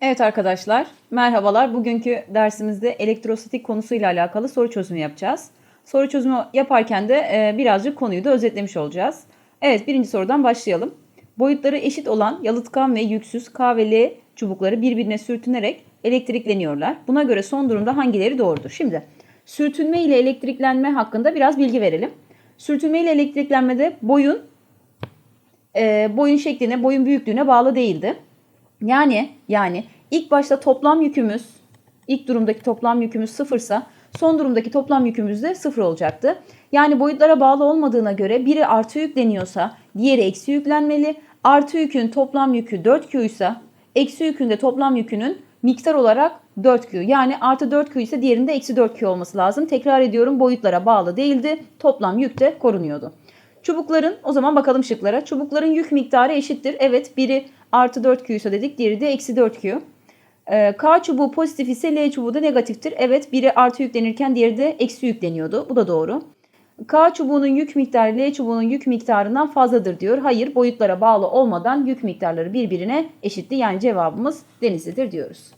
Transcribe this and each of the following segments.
Evet arkadaşlar, merhabalar. Bugünkü dersimizde elektrostatik konusuyla alakalı soru çözümü yapacağız. Soru çözümü yaparken de e, birazcık konuyu da özetlemiş olacağız. Evet, birinci sorudan başlayalım. Boyutları eşit olan yalıtkan ve yüksüz K ve L çubukları birbirine sürtünerek elektrikleniyorlar. Buna göre son durumda hangileri doğrudur? Şimdi sürtünme ile elektriklenme hakkında biraz bilgi verelim. Sürtünme ile elektriklenmede boyun e, boyun şekline, boyun büyüklüğüne bağlı değildi. Yani yani ilk başta toplam yükümüz ilk durumdaki toplam yükümüz sıfırsa son durumdaki toplam yükümüz de sıfır olacaktı. Yani boyutlara bağlı olmadığına göre biri artı yükleniyorsa diğeri eksi yüklenmeli. Artı yükün toplam yükü 4Q ise eksi yükün de toplam yükünün miktar olarak 4Q. Yani artı 4Q ise diğerinde eksi 4Q olması lazım. Tekrar ediyorum boyutlara bağlı değildi. Toplam yük de korunuyordu. Çubukların o zaman bakalım şıklara. Çubukların yük miktarı eşittir. Evet biri artı 4Q ise dedik diğeri de eksi 4Q. Ee, K çubuğu pozitif ise L çubuğu da negatiftir. Evet biri artı yüklenirken diğeri de eksi yükleniyordu. Bu da doğru. K çubuğunun yük miktarı L çubuğunun yük miktarından fazladır diyor. Hayır boyutlara bağlı olmadan yük miktarları birbirine eşitti. Yani cevabımız denizlidir diyoruz.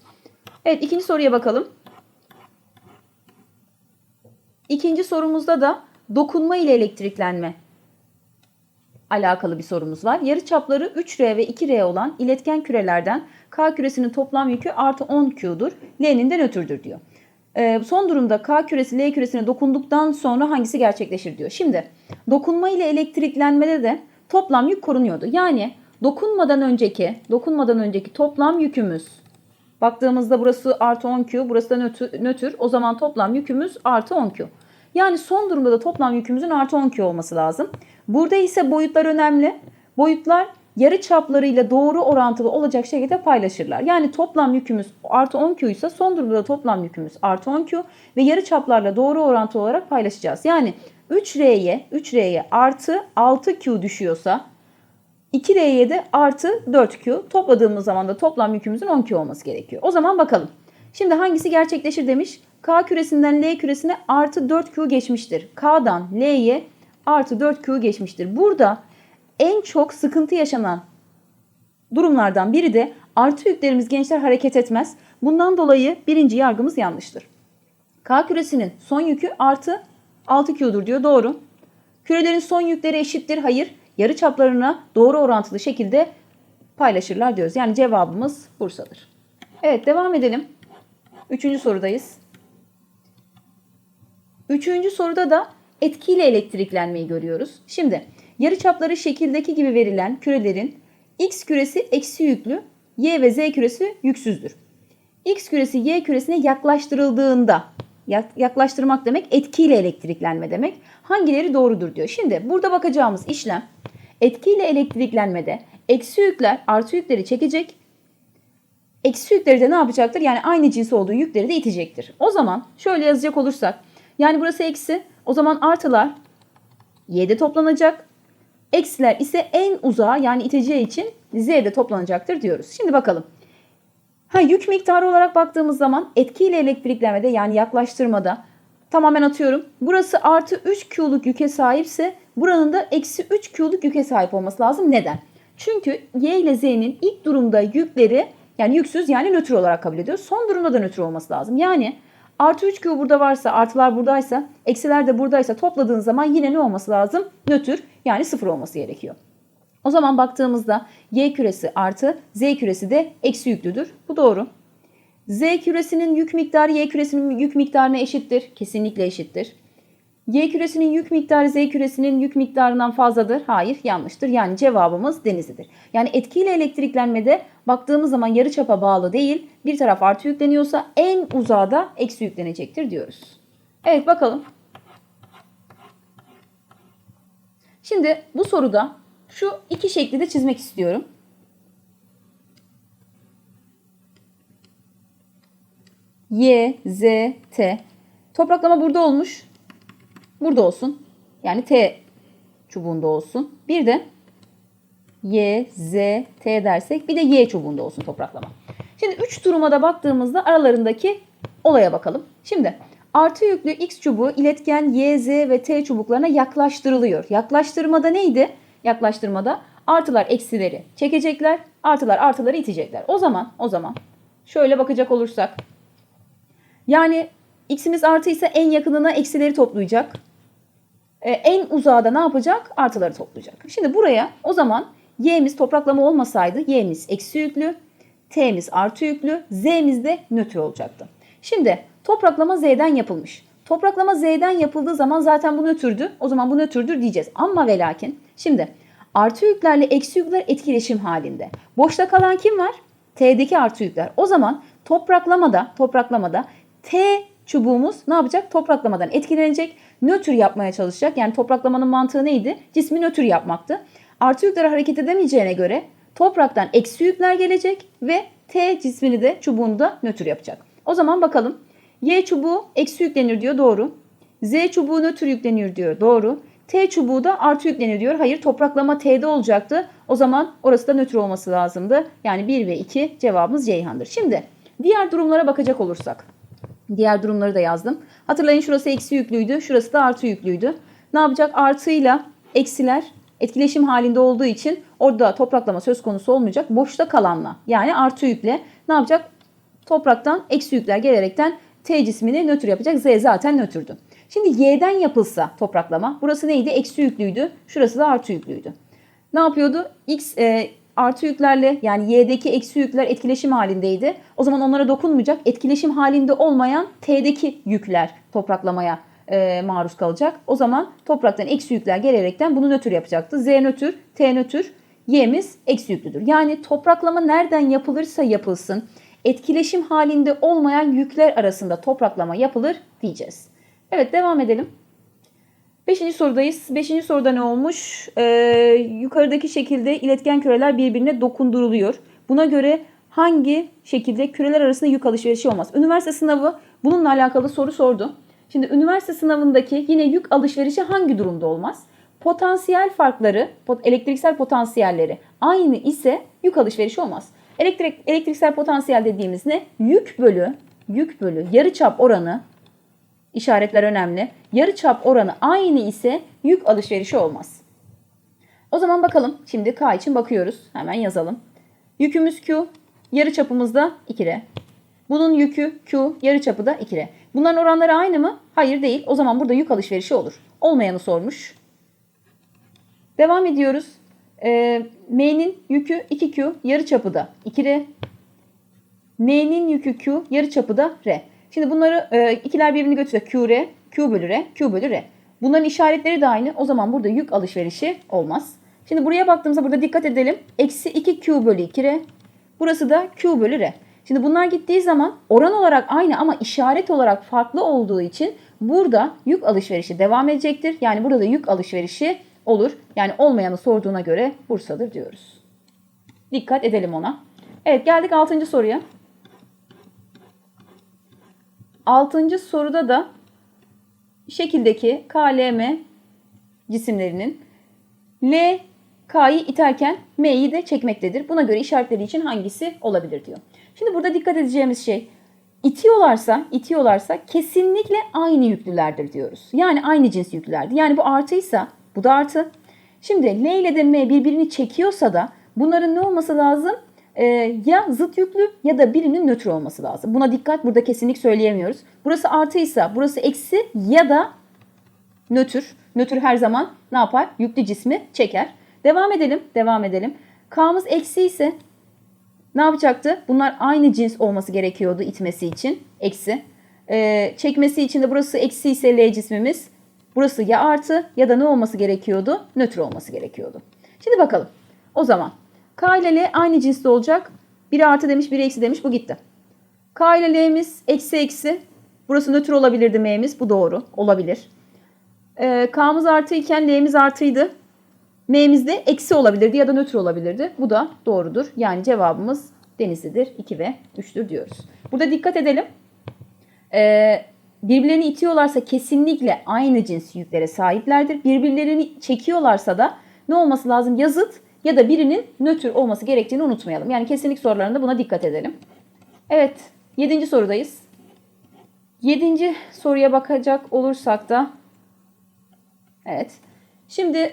Evet ikinci soruya bakalım. İkinci sorumuzda da dokunma ile elektriklenme alakalı bir sorumuz var. Yarı çapları 3R ve 2R olan iletken kürelerden K küresinin toplam yükü artı 10Q'dur. L'nin de nötrdür diyor. Ee, son durumda K küresi L küresine dokunduktan sonra hangisi gerçekleşir diyor. Şimdi dokunma ile elektriklenmede de toplam yük korunuyordu. Yani dokunmadan önceki dokunmadan önceki toplam yükümüz baktığımızda burası artı 10Q burası da nötr, nötr o zaman toplam yükümüz artı 10Q. Yani son durumda da toplam yükümüzün artı 10Q olması lazım. Burada ise boyutlar önemli. Boyutlar yarı çaplarıyla doğru orantılı olacak şekilde paylaşırlar. Yani toplam yükümüz artı 10Q ise son durumda da toplam yükümüz artı 10Q ve yarı çaplarla doğru orantılı olarak paylaşacağız. Yani 3R'ye 3R'ye artı 6Q düşüyorsa 2R'ye de artı 4Q topladığımız zaman da toplam yükümüzün 10Q olması gerekiyor. O zaman bakalım. Şimdi hangisi gerçekleşir demiş. K küresinden L küresine artı 4Q geçmiştir. K'dan L'ye artı 4Q geçmiştir. Burada en çok sıkıntı yaşanan durumlardan biri de artı yüklerimiz gençler hareket etmez. Bundan dolayı birinci yargımız yanlıştır. K küresinin son yükü artı 6Q'dur diyor. Doğru. Kürelerin son yükleri eşittir. Hayır. Yarı çaplarına doğru orantılı şekilde paylaşırlar diyoruz. Yani cevabımız Bursa'dır. Evet devam edelim. Üçüncü sorudayız. Üçüncü soruda da etkiyle elektriklenmeyi görüyoruz. Şimdi yarıçapları şekildeki gibi verilen kürelerin x küresi eksi yüklü, y ve z küresi yüksüzdür. x küresi y küresine yaklaştırıldığında yaklaştırmak demek etkiyle elektriklenme demek. Hangileri doğrudur diyor. Şimdi burada bakacağımız işlem etkiyle elektriklenmede eksi yükler artı yükleri çekecek. Eksi yükleri de ne yapacaktır? Yani aynı cins olduğu yükleri de itecektir. O zaman şöyle yazacak olursak yani burası eksi o zaman artılar y'de toplanacak. Eksiler ise en uzağa yani iteceği için z'de toplanacaktır diyoruz. Şimdi bakalım. Ha, yük miktarı olarak baktığımız zaman etkiyle elektriklemede yani yaklaştırmada tamamen atıyorum. Burası artı 3 Q'luk yüke sahipse buranın da eksi 3 Q'luk yüke sahip olması lazım. Neden? Çünkü Y ile Z'nin ilk durumda yükleri yani yüksüz yani nötr olarak kabul ediyoruz. Son durumda da nötr olması lazım. Yani Artı 3Q burada varsa, artılar buradaysa, eksiler de buradaysa topladığın zaman yine ne olması lazım? Nötr yani sıfır olması gerekiyor. O zaman baktığımızda Y küresi artı Z küresi de eksi yüklüdür. Bu doğru. Z küresinin yük miktarı Y küresinin yük miktarına eşittir. Kesinlikle eşittir. Y küresinin yük miktarı Z küresinin yük miktarından fazladır. Hayır yanlıştır. Yani cevabımız denizlidir. Yani etkiyle elektriklenmede baktığımız zaman yarı çapa bağlı değil. Bir taraf artı yükleniyorsa en uzağa da eksi yüklenecektir diyoruz. Evet bakalım. Şimdi bu soruda şu iki şekli de çizmek istiyorum. Y, Z, T. Topraklama burada olmuş burada olsun. Yani T çubuğunda olsun. Bir de Y, Z, T dersek bir de Y çubuğunda olsun topraklama. Şimdi 3 duruma da baktığımızda aralarındaki olaya bakalım. Şimdi artı yüklü X çubuğu iletken Y, Z ve T çubuklarına yaklaştırılıyor. Yaklaştırmada neydi? Yaklaştırmada artılar eksileri çekecekler, artılar artıları itecekler. O zaman o zaman Şöyle bakacak olursak. Yani x'imiz artıysa en yakınına eksileri toplayacak. Ee, en uzağa da ne yapacak? Artıları toplayacak. Şimdi buraya o zaman y'miz topraklama olmasaydı y'miz eksi yüklü, t'miz artı yüklü, z'miz de nötr olacaktı. Şimdi topraklama z'den yapılmış. Topraklama z'den yapıldığı zaman zaten bu nötrdü. O zaman bu nötrdür diyeceğiz. Ama ve lakin şimdi artı yüklerle eksi yükler etkileşim halinde. Boşta kalan kim var? T'deki artı yükler. O zaman topraklamada, topraklamada T çubuğumuz ne yapacak? Topraklamadan etkilenecek. Nötr yapmaya çalışacak. Yani topraklamanın mantığı neydi? Cismi nötr yapmaktı. Artı yükler hareket edemeyeceğine göre topraktan eksi yükler gelecek ve T cismini de çubuğunu da nötr yapacak. O zaman bakalım. Y çubuğu eksi yüklenir diyor. Doğru. Z çubuğu nötr yüklenir diyor. Doğru. T çubuğu da artı yüklenir diyor. Hayır topraklama T'de olacaktı. O zaman orası da nötr olması lazımdı. Yani 1 ve 2 cevabımız Ceyhan'dır. Şimdi diğer durumlara bakacak olursak. Diğer durumları da yazdım. Hatırlayın şurası eksi yüklüydü. Şurası da artı yüklüydü. Ne yapacak? Artıyla eksiler etkileşim halinde olduğu için orada topraklama söz konusu olmayacak. Boşta kalanla yani artı yükle ne yapacak? Topraktan eksi yükler gelerekten T cismini nötr yapacak. Z zaten nötrdü. Şimdi Y'den yapılsa topraklama. Burası neydi? Eksi yüklüydü. Şurası da artı yüklüydü. Ne yapıyordu? X e, artı yüklerle yani Y'deki eksi yükler etkileşim halindeydi. O zaman onlara dokunmayacak. Etkileşim halinde olmayan T'deki yükler topraklamaya e, maruz kalacak. O zaman topraktan eksi yükler gelerekten bunu nötr yapacaktı. Z nötr, T nötr, Y'miz eksi yüklüdür. Yani topraklama nereden yapılırsa yapılsın etkileşim halinde olmayan yükler arasında topraklama yapılır diyeceğiz. Evet devam edelim. Beşinci sorudayız. Beşinci soruda ne olmuş? Ee, yukarıdaki şekilde iletken küreler birbirine dokunduruluyor. Buna göre hangi şekilde küreler arasında yük alışverişi olmaz? Üniversite sınavı bununla alakalı soru sordu. Şimdi üniversite sınavındaki yine yük alışverişi hangi durumda olmaz? Potansiyel farkları, elektriksel potansiyelleri aynı ise yük alışverişi olmaz. Elektrik, elektriksel potansiyel dediğimiz ne? Yük bölü, yük bölü yarıçap oranı işaretler önemli. Yarıçap oranı aynı ise yük alışverişi olmaz. O zaman bakalım. Şimdi K için bakıyoruz. Hemen yazalım. Yükümüz Q, yarıçapımız da 2R. Bunun yükü Q, yarıçapı da 2R. Bunların oranları aynı mı? Hayır değil. O zaman burada yük alışverişi olur. Olmayanı sormuş. Devam ediyoruz. E, M'nin yükü 2Q, yarıçapı da 2R. N'nin yükü Q, yarıçapı da R. Şimdi bunları e, ikiler birbirini götürse Q, R, Q bölü R, Q bölü R. Bunların işaretleri de aynı. O zaman burada yük alışverişi olmaz. Şimdi buraya baktığımızda burada dikkat edelim. Eksi 2Q bölü 2R. Burası da Q bölü R. Şimdi bunlar gittiği zaman oran olarak aynı ama işaret olarak farklı olduğu için burada yük alışverişi devam edecektir. Yani burada da yük alışverişi olur. Yani olmayanı sorduğuna göre Bursa'dır diyoruz. Dikkat edelim ona. Evet geldik 6. soruya. 6. soruda da şekildeki KLM cisimlerinin L K'yı iterken M'yi de çekmektedir. Buna göre işaretleri için hangisi olabilir diyor. Şimdi burada dikkat edeceğimiz şey itiyorlarsa, itiyorlarsa kesinlikle aynı yüklülerdir diyoruz. Yani aynı cins yüklülerdir. Yani bu artıysa bu da artı. Şimdi L ile de M birbirini çekiyorsa da bunların ne olması lazım? Ee, ya zıt yüklü ya da birinin nötr olması lazım. Buna dikkat burada kesinlik söyleyemiyoruz. Burası artıysa burası eksi ya da nötr. Nötr her zaman ne yapar? Yüklü cismi çeker. Devam edelim. Devam edelim. K'mız eksi ise ne yapacaktı? Bunlar aynı cins olması gerekiyordu itmesi için. Eksi. Ee, çekmesi için de burası eksi ise L cismimiz. Burası ya artı ya da ne olması gerekiyordu? Nötr olması gerekiyordu. Şimdi bakalım. O zaman K ile L aynı cinste olacak. Biri artı demiş, biri eksi demiş. Bu gitti. K ile L'miz eksi eksi. Burası nötr olabilirdi M'miz. Bu doğru. Olabilir. Ee, K'mız artı iken L'miz artıydı. M'miz de eksi olabilirdi ya da nötr olabilirdi. Bu da doğrudur. Yani cevabımız Denizli'dir. 2 ve 3'tür diyoruz. Burada dikkat edelim. Ee, birbirlerini itiyorlarsa kesinlikle aynı cins yüklere sahiplerdir. Birbirlerini çekiyorlarsa da ne olması lazım? Ya zıt ya da birinin nötr olması gerektiğini unutmayalım. Yani kesinlik sorularında buna dikkat edelim. Evet, 7. sorudayız. 7. soruya bakacak olursak da Evet. Şimdi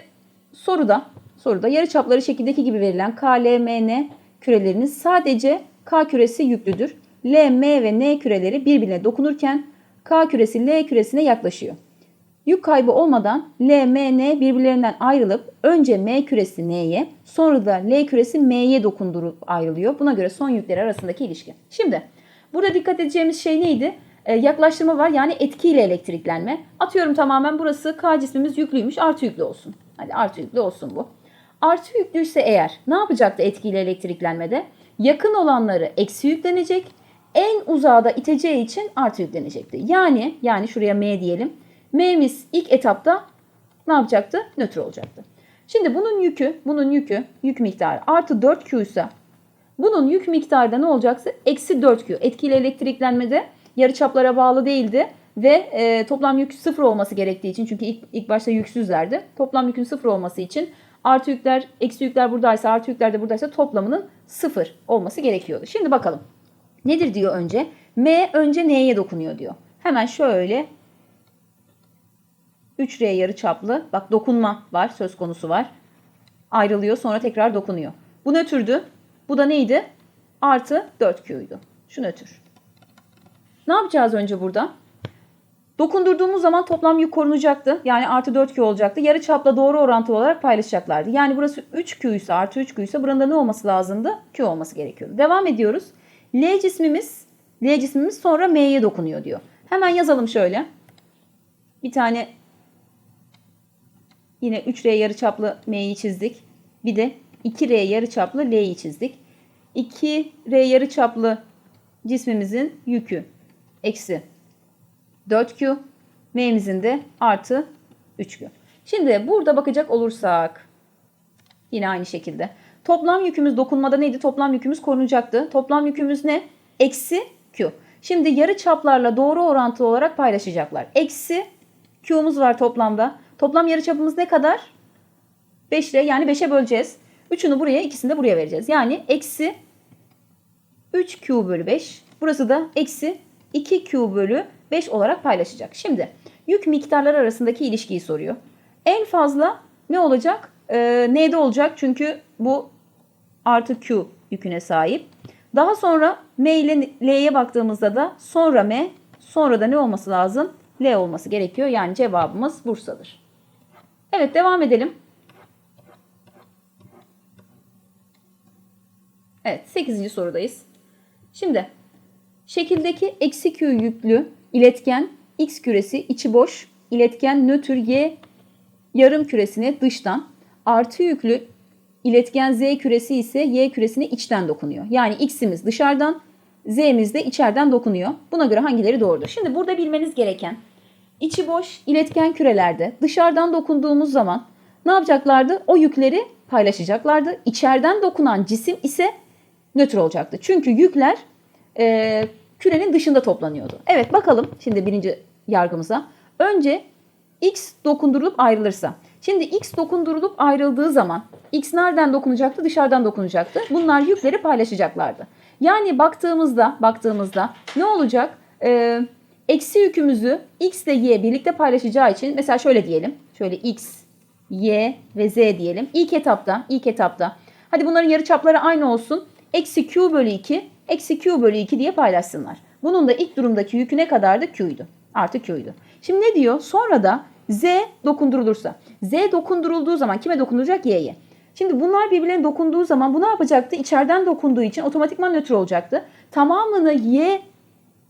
soruda soruda yarıçapları şekildeki gibi verilen K, L, M, N kürelerinin sadece K küresi yüklüdür. L, M ve N küreleri birbirine dokunurken K küresi L küresine yaklaşıyor. Yük kaybı olmadan L, M, N birbirlerinden ayrılıp önce M küresi N'ye sonra da L küresi M'ye dokundurup ayrılıyor. Buna göre son yükler arasındaki ilişki. Şimdi burada dikkat edeceğimiz şey neydi? Ee, yaklaştırma var yani etkiyle elektriklenme. Atıyorum tamamen burası K cismimiz yüklüymüş artı yüklü olsun. Hadi artı yüklü olsun bu. Artı yüklüyse eğer ne yapacaktı etkiyle elektriklenmede? Yakın olanları eksi yüklenecek. En uzağa da iteceği için artı yüklenecekti. Yani yani şuraya M diyelim. M'miz ilk etapta ne yapacaktı? Nötr olacaktı. Şimdi bunun yükü, bunun yükü, yük miktarı artı 4Q ise bunun yük miktarı da ne olacaksa eksi 4Q. Etkili elektriklenmede yarıçaplara bağlı değildi ve e, toplam yük sıfır olması gerektiği için çünkü ilk, ilk başta yüksüzlerdi. Toplam yükün sıfır olması için artı yükler, eksi yükler buradaysa, artı yükler de buradaysa toplamının sıfır olması gerekiyordu. Şimdi bakalım. Nedir diyor önce? M önce N'ye dokunuyor diyor. Hemen şöyle 3R yarıçaplı. Bak dokunma var, söz konusu var. Ayrılıyor sonra tekrar dokunuyor. Bu nötrdü. Bu da neydi? Artı 4Q'ydu. Şu nötr. Ne yapacağız önce burada? Dokundurduğumuz zaman toplam yük korunacaktı. Yani artı 4Q olacaktı. Yarı çapla doğru orantılı olarak paylaşacaklardı. Yani burası 3Q ise artı 3Q ise buranın ne olması lazımdı? Q olması gerekiyordu. Devam ediyoruz. L cismimiz, L cismimiz sonra M'ye dokunuyor diyor. Hemen yazalım şöyle. Bir tane yine 3R yarıçaplı M'yi çizdik. Bir de 2R yarıçaplı L'yi çizdik. 2R yarıçaplı cismimizin yükü eksi 4Q. M'imizin de artı 3Q. Şimdi burada bakacak olursak yine aynı şekilde. Toplam yükümüz dokunmada neydi? Toplam yükümüz korunacaktı. Toplam yükümüz ne? Eksi Q. Şimdi yarı çaplarla doğru orantılı olarak paylaşacaklar. Eksi Q'muz var toplamda. Toplam yarı çapımız ne kadar? 5 ile yani 5'e böleceğiz. 3'ünü buraya ikisini de buraya vereceğiz. Yani eksi 3Q bölü 5. Burası da eksi 2Q bölü 5 olarak paylaşacak. Şimdi yük miktarları arasındaki ilişkiyi soruyor. En fazla ne olacak? Ee, N'de olacak çünkü bu artı Q yüküne sahip. Daha sonra M ile L'ye baktığımızda da sonra M sonra da ne olması lazım? L olması gerekiyor. Yani cevabımız Bursa'dır. Evet devam edelim. Evet 8. sorudayız. Şimdi şekildeki eksi Q yüklü iletken X küresi içi boş iletken nötr Y yarım küresine dıştan artı yüklü iletken Z küresi ise Y küresine içten dokunuyor. Yani X'imiz dışarıdan Z'miz de içeriden dokunuyor. Buna göre hangileri doğrudur? Şimdi burada bilmeniz gereken içi boş iletken kürelerde dışarıdan dokunduğumuz zaman ne yapacaklardı? O yükleri paylaşacaklardı. İçeriden dokunan cisim ise nötr olacaktı. Çünkü yükler e, kürenin dışında toplanıyordu. Evet bakalım şimdi birinci yargımıza. Önce X dokundurulup ayrılırsa. Şimdi X dokundurulup ayrıldığı zaman X nereden dokunacaktı? Dışarıdan dokunacaktı. Bunlar yükleri paylaşacaklardı. Yani baktığımızda baktığımızda ne olacak? Ee, eksi yükümüzü X ile Y birlikte paylaşacağı için mesela şöyle diyelim. Şöyle X, Y ve Z diyelim. İlk etapta, ilk etapta. Hadi bunların yarıçapları aynı olsun. Eksi Q bölü 2, eksi Q bölü 2 diye paylaşsınlar. Bunun da ilk durumdaki yükü ne kadardı? Q'ydu. Artı Q'ydu. Şimdi ne diyor? Sonra da Z dokundurulursa. Z dokundurulduğu zaman kime dokunulacak? Y'ye. Şimdi bunlar birbirlerine dokunduğu zaman bu ne yapacaktı? İçeriden dokunduğu için otomatikman nötr olacaktı. Tamamını Y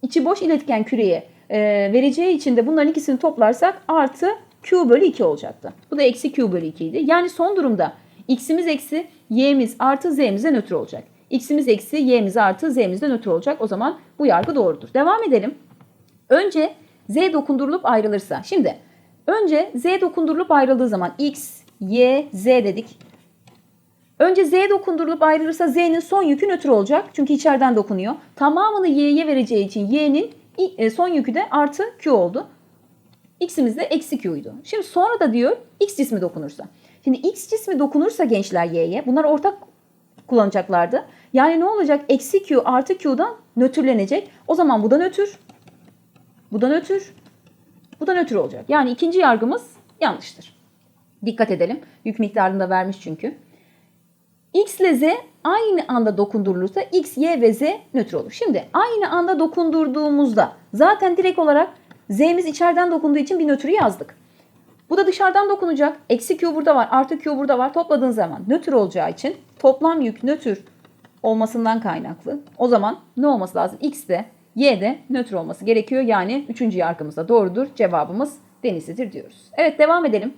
içi boş iletken küreye e, vereceği için de bunların ikisini toplarsak artı Q bölü 2 olacaktı. Bu da eksi Q bölü 2 idi. Yani son durumda X'imiz eksi Y'miz artı Z'mize nötr olacak. X'imiz eksi Y'miz artı Z'miz de nötr olacak. O zaman bu yargı doğrudur. Devam edelim. Önce Z dokundurulup ayrılırsa. Şimdi önce Z dokundurulup ayrıldığı zaman X, Y, Z dedik. Önce Z dokundurulup ayrılırsa Z'nin son yükü nötr olacak. Çünkü içeriden dokunuyor. Tamamını Y'ye vereceği için Y'nin e, son yükü de artı Q oldu. X'imiz de eksi Q'ydu. Şimdi sonra da diyor X cismi dokunursa. Şimdi X cismi dokunursa gençler Y'ye bunlar ortak kullanacaklardı. Yani ne olacak? Eksi Q artı Q'dan nötrlenecek. O zaman bu da nötr. Bu da nötr. Bu da nötr olacak. Yani ikinci yargımız yanlıştır. Dikkat edelim. Yük miktarını da vermiş çünkü. X ile Z aynı anda dokundurulursa X, Y ve Z nötr olur. Şimdi aynı anda dokundurduğumuzda zaten direkt olarak Z'miz içeriden dokunduğu için bir nötrü yazdık. Bu da dışarıdan dokunacak. Eksi Q burada var, artı Q burada var. Topladığın zaman nötr olacağı için toplam yük nötr olmasından kaynaklı. O zaman ne olması lazım? X de Y de nötr olması gerekiyor. Yani üçüncü yargımız doğrudur. Cevabımız denizlidir diyoruz. Evet devam edelim.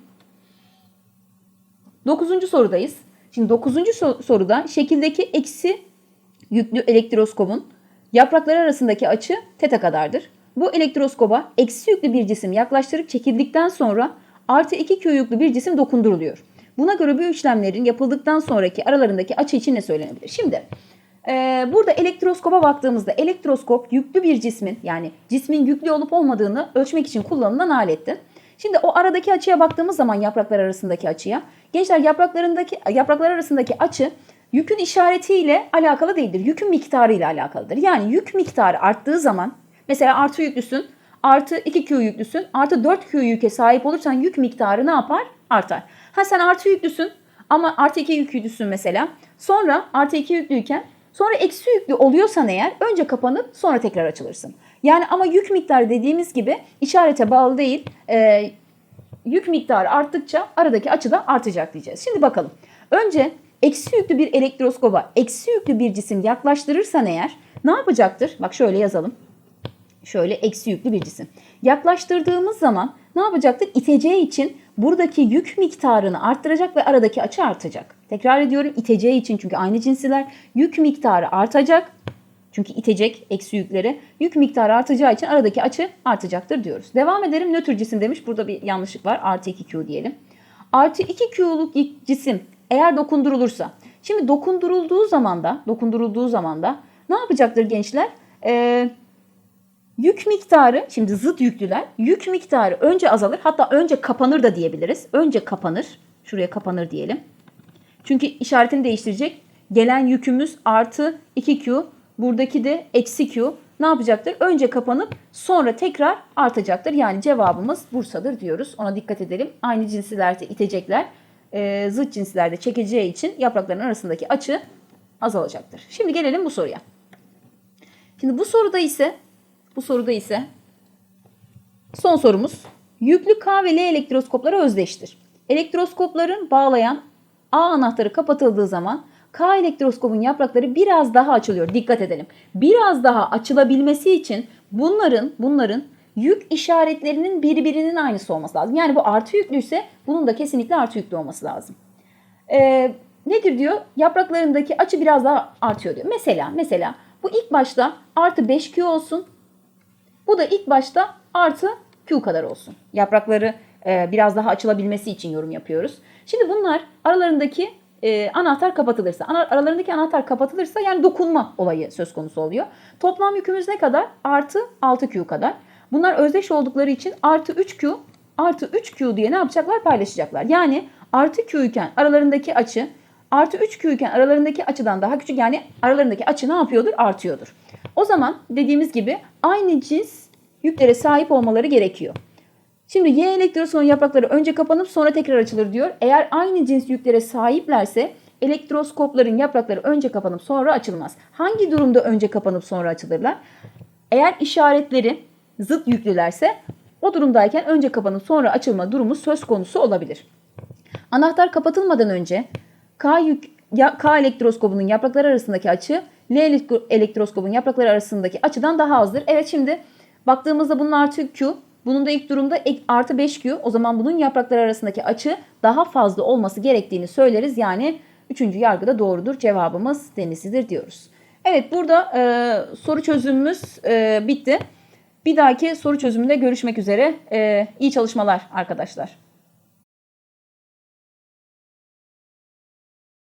Dokuzuncu sorudayız. Şimdi dokuzuncu so- soruda şekildeki eksi yüklü elektroskopun yaprakları arasındaki açı teta kadardır. Bu elektroskoba eksi yüklü bir cisim yaklaştırıp çekildikten sonra artı 2 Q yüklü bir cisim dokunduruluyor. Buna göre bu işlemlerin yapıldıktan sonraki aralarındaki açı için ne söylenebilir? Şimdi e, burada elektroskoba baktığımızda elektroskop yüklü bir cismin yani cismin yüklü olup olmadığını ölçmek için kullanılan aletti. Şimdi o aradaki açıya baktığımız zaman yapraklar arasındaki açıya gençler yapraklarındaki yapraklar arasındaki açı yükün işaretiyle alakalı değildir. Yükün miktarıyla alakalıdır. Yani yük miktarı arttığı zaman mesela artı yüklüsün artı 2Q yüklüsün artı 4Q yüke sahip olursan yük miktarı ne yapar? Artar. Ha sen artı yüklüsün ama artı 2 yüklüsün mesela. Sonra artı 2 yüklüyken sonra eksi yüklü oluyorsan eğer önce kapanıp sonra tekrar açılırsın. Yani ama yük miktarı dediğimiz gibi işarete bağlı değil. Ee, yük miktarı arttıkça aradaki açı da artacak diyeceğiz. Şimdi bakalım. Önce eksi yüklü bir elektroskoba eksi yüklü bir cisim yaklaştırırsan eğer ne yapacaktır? Bak şöyle yazalım. Şöyle eksi yüklü bir cisim. Yaklaştırdığımız zaman ne yapacaktır? İteceği için buradaki yük miktarını arttıracak ve aradaki açı artacak. Tekrar ediyorum iteceği için çünkü aynı cinsiler yük miktarı artacak. Çünkü itecek eksi yükleri. Yük miktarı artacağı için aradaki açı artacaktır diyoruz. Devam edelim. Nötr cisim demiş. Burada bir yanlışlık var. Artı 2Q diyelim. Artı 2Q'luk cisim eğer dokundurulursa. Şimdi dokundurulduğu zaman da dokundurulduğu zaman da ne yapacaktır gençler? Ee, Yük miktarı, şimdi zıt yüklüler, yük miktarı önce azalır hatta önce kapanır da diyebiliriz. Önce kapanır, şuraya kapanır diyelim. Çünkü işaretini değiştirecek. Gelen yükümüz artı 2Q, buradaki de eksi Q. Ne yapacaktır? Önce kapanıp sonra tekrar artacaktır. Yani cevabımız Bursa'dır diyoruz. Ona dikkat edelim. Aynı cinsilerde itecekler, e, zıt cinslerde çekeceği için yaprakların arasındaki açı azalacaktır. Şimdi gelelim bu soruya. Şimdi bu soruda ise bu soruda ise son sorumuz. Yüklü K ve L elektroskopları özdeştir. Elektroskopların bağlayan A anahtarı kapatıldığı zaman K elektroskopun yaprakları biraz daha açılıyor. Dikkat edelim. Biraz daha açılabilmesi için bunların bunların yük işaretlerinin birbirinin aynısı olması lazım. Yani bu artı yüklüyse bunun da kesinlikle artı yüklü olması lazım. Ee, nedir diyor? Yapraklarındaki açı biraz daha artıyor diyor. Mesela mesela bu ilk başta artı 5Q olsun. Bu da ilk başta artı Q kadar olsun. Yaprakları e, biraz daha açılabilmesi için yorum yapıyoruz. Şimdi bunlar aralarındaki e, anahtar kapatılırsa, aralarındaki anahtar kapatılırsa yani dokunma olayı söz konusu oluyor. Toplam yükümüz ne kadar? Artı 6Q kadar. Bunlar özdeş oldukları için artı 3Q artı 3Q diye ne yapacaklar? Paylaşacaklar. Yani artı Q iken aralarındaki açı artı 3Q iken aralarındaki açıdan daha küçük yani aralarındaki açı ne yapıyordur? Artıyordur. O zaman dediğimiz gibi aynı cins yüklere sahip olmaları gerekiyor. Şimdi Y elektroskopun yaprakları önce kapanıp sonra tekrar açılır diyor. Eğer aynı cins yüklere sahiplerse elektroskopların yaprakları önce kapanıp sonra açılmaz. Hangi durumda önce kapanıp sonra açılırlar? Eğer işaretleri zıt yüklülerse o durumdayken önce kapanıp sonra açılma durumu söz konusu olabilir. Anahtar kapatılmadan önce K, yük, ya, K elektroskobunun yaprakları arasındaki açı L elektroskobun yaprakları arasındaki açıdan daha azdır. Evet şimdi baktığımızda bunun artı Q, bunun da ilk durumda artı 5Q. O zaman bunun yaprakları arasındaki açı daha fazla olması gerektiğini söyleriz. Yani üçüncü yargıda doğrudur. Cevabımız denizlidir diyoruz. Evet burada e, soru çözümümüz e, bitti. Bir dahaki soru çözümünde görüşmek üzere. E, iyi çalışmalar arkadaşlar.